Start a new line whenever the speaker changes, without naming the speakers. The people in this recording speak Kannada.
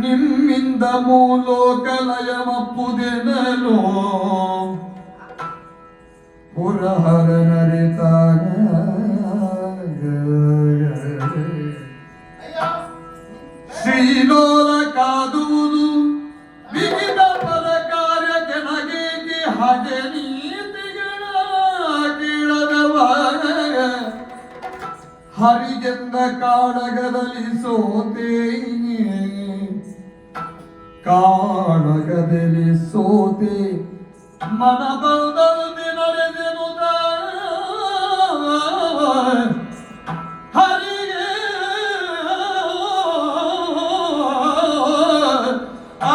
ನಿಮ್ಮಿಂದ ಮೂಲೋಕ ಲಯಮಪ್ಪುದೆನಲು ಪುರಹರ ನರಿತಾಗ ಶ್ರೀಲೋಲ ಕಾದುವುದು ವಿವಿಧ ಪದ ಕಾರ್ಯಕ್ಕೆ ನಗೇಕೆ ಹಾಗೆ ನೀತಿಗಳ ಕೀಳದವಾಗ ಹರಿಗೆಂದ ಕಾಡಗದಲ್ಲಿ ಸೋತೆ ಕಾಣಗದಿರಿ ಸೋತಿ ಮನ ಬಂದಲ್ಲಿ ನಡೆದೆನು ಹರಿಗೆ ಆ